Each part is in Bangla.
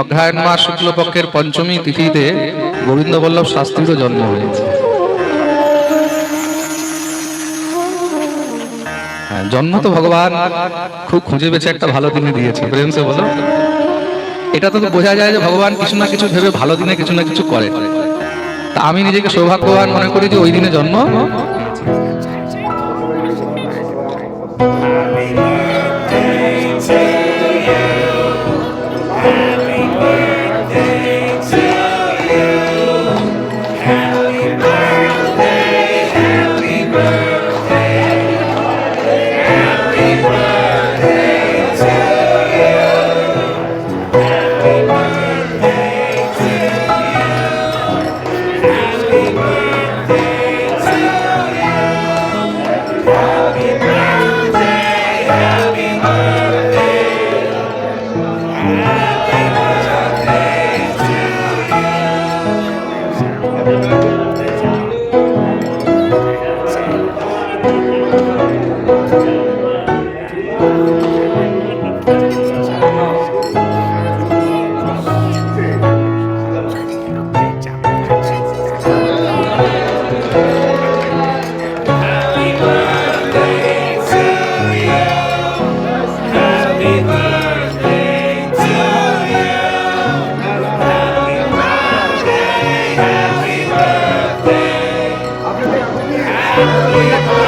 অগ্রহায়ণ মাস শুক্লপক্ষের পঞ্চমী তিথিতে গোবিন্দ বল্লভ শাস্ত্রীরও জন্ম হয়েছে। হ্যাঁ, জন্ম তো ভগবান খুব খুঁজে বেছে একটা ভালো দিনে দিয়েছে প্রেম সে বলো। এটা তো বোঝা যায় যে ভগবান কিছু না কিছু ভেবে ভালো দিনে কিছু না কিছু করে। তা আমি নিজেকে সৌভাগ্যবান মনে করি যে ওই দিনে জন্ম Hallelujah.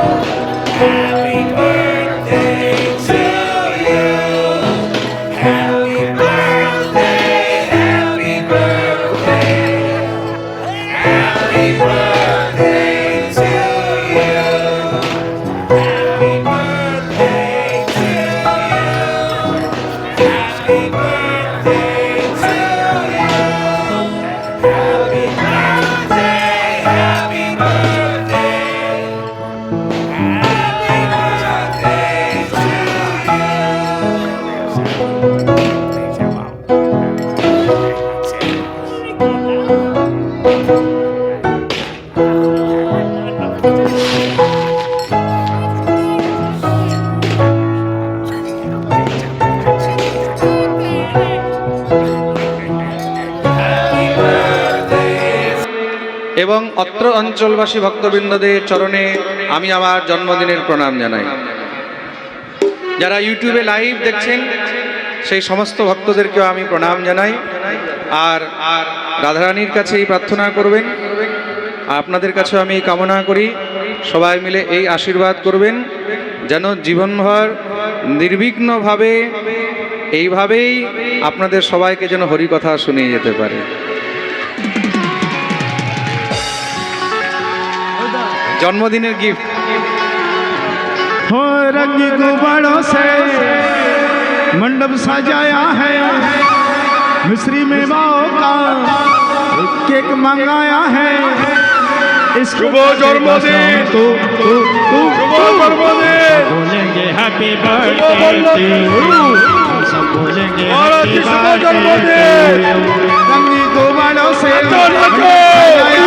Happy birthday. এবং অত্র অঞ্চলবাসী ভক্তবৃন্দদের চরণে আমি আমার জন্মদিনের প্রণাম জানাই। যারা ইউটিউবে লাইভ দেখছেন, সেই সমস্ত ভক্তদেরকেও আমি প্রণাম জানাই। আর আর রাধারানীর কাছেই প্রার্থনা করবেন। আপনাদের কাছেও আমি কামনা করি। সবাই মিলে এই আশীর্বাদ করবেন, যেন জীবনভর নির্বিঘ্নভাবে, এইভাবেই আপনাদের সবাইকে যেন হরিকথা শুনিয়ে যেতে পারে। জন্মদিনের গিফট हो रंग गुब्बारों से मंडप सजाया है मिश्री मेवाओं का केक मंगाया है इसको শুভ জন্মদিন तो तो तो শুভ জন্মদিন बोलेंगे हैप्पी শুভ बर्थडे জন্মদিন सब बोलेंगे महाराज हैप्पी जी, शुभ बर्थडे जन्मदिन। रंगी गुब्बारों से अच्छा, मंडप अच्छा, सजाया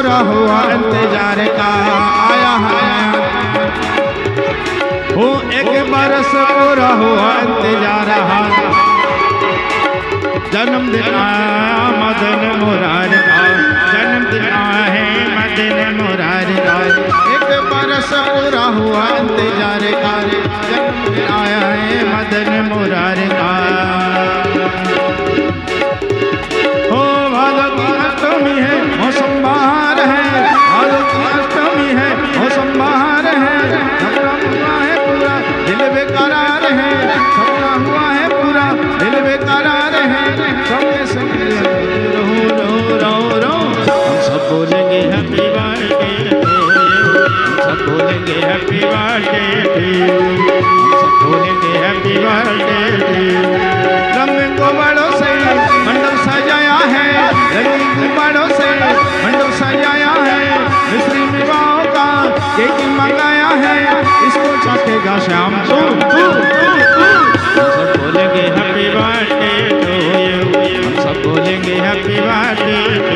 पूरा हुआ इंतज़ार का। आया है। वो एक बरस पूरा हुआ इंतज़ार है जन्मदिन आया मदन मुरार का। जन्मदिन आया है मदन मुरार का। एक बरस पूरा हुआ इंतज़ार केक मंगाया है। इसको चाटेगा शाम तू। सब बोलेंगे हैप्पी बर्थडे टू यू सब बोलेंगे हैप्पी बर्थडे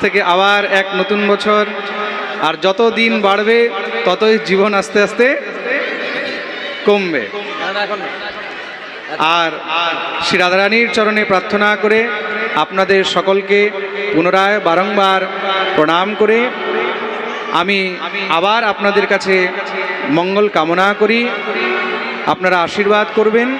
থেকে আবার এক নতুন বছর। আর যত দিন বাড়বে, ততই জীবন আস্তে আস্তে কমবে। আর শ্রী রাধারানীর চরণে প্রার্থনা করে আপনাদের সকলকে পুনরায় বারংবার প্রণাম করে আমি আবার আপনাদের কাছে মঙ্গল কামনা করি। আপনারা আশীর্বাদ করবেন।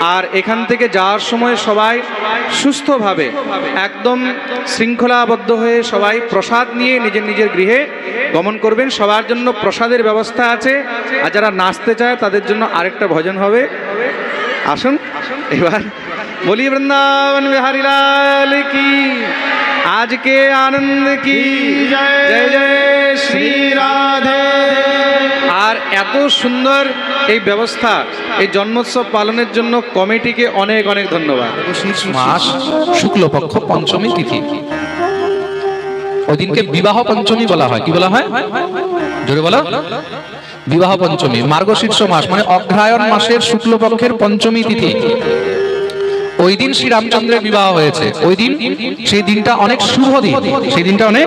আর এখান থেকে যাওয়ার সময় সবাই সুস্থভাবে একদম শৃঙ্খলাবদ্ধ হয়ে সবাই প্রসাদ নিয়ে নিজের নিজের গৃহে গমন করবেন। সবার জন্য প্রসাদের ব্যবস্থা আছে। আর যারা নাচতে চায় তাদের জন্য আরেকটা ভজন হবে। আসুন এবার বলি বৃন্দাবন বিহারী লাল কি আজকে আনন্দ কি? জয় জয় শ্রী রাধে এত সুন্দর এই ব্যবস্থা, এই জন্মোৎসব পালনের জন্য কমিটিকে অনেক অনেক ধন্যবাদ। মাস শুক্লপক্ষ পঞ্চমী তিথি। ওই দিনকে বিবাহ পঞ্চমী বলা হয়। কি বলা হয়? জোরে বলো। বিবাহ পঞ্চমী, মার্গশীর্ষ মাস মানে অগ্রায়ণ মাসের শুক্লপক্ষের পঞ্চমী তিথি। ওই দিন শ্রী রামচন্দ্রের বিবাহ হয়েছে। ওই দিন সেই দিনটা অনেক শুভ দিন। সেই দিনটা অনেক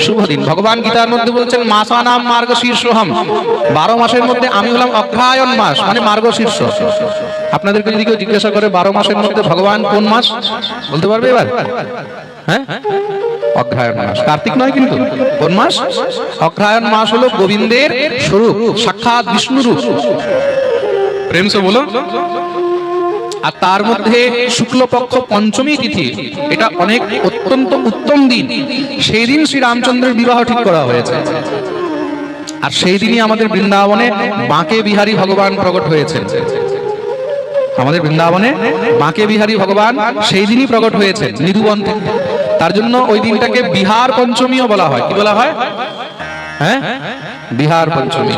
শুভ দিন। ভগবান গীতার মধ্যে বলছেন, মাসানাম মার্গশীর্ষহম বারো মাসের মধ্যে আমি হলাম অগ্রহায়ণ মাস মানে মার্গ শীর্ষ। আপনাদেরকে যদি কেউ জিজ্ঞাসা করে, বারো মাসের মধ্যে ভগবান কোন মাস? বলতে পারবে এবার? হ্যাঁ? অগ্রহায়ণ মাস। কার্তিক নয় কিন্তু। কোন মাস? অগ্রহায়ণ মাস হলো গোবিন্দের স্বরূপ, সাক্ষাৎ বিষ্ণু রূপ। প্রেম সে বলো। আর তার মধ্যে শুক্লপক্ষ পঞ্চমী তিথি, এটা অনেক অত্যন্ত উত্তম দিন। সেই দিন শ্রী রামচন্দ্রের বিবাহ ঠিক করা হয়েছে। আর সেই দিনই আমাদের বৃন্দাবনে বাঁকে বিহারী ভগবান প্রকট হয়েছে। আমাদের বৃন্দাবনে বাঁকে বিহারী ভগবান সেই দিনই প্রকট হয়েছে নিধুবন। তার জন্য ওই দিনটাকে বিহার পঞ্চমীও বলা হয়। কি বলা হয়? হ্যাঁ? বিহার পঞ্চমী।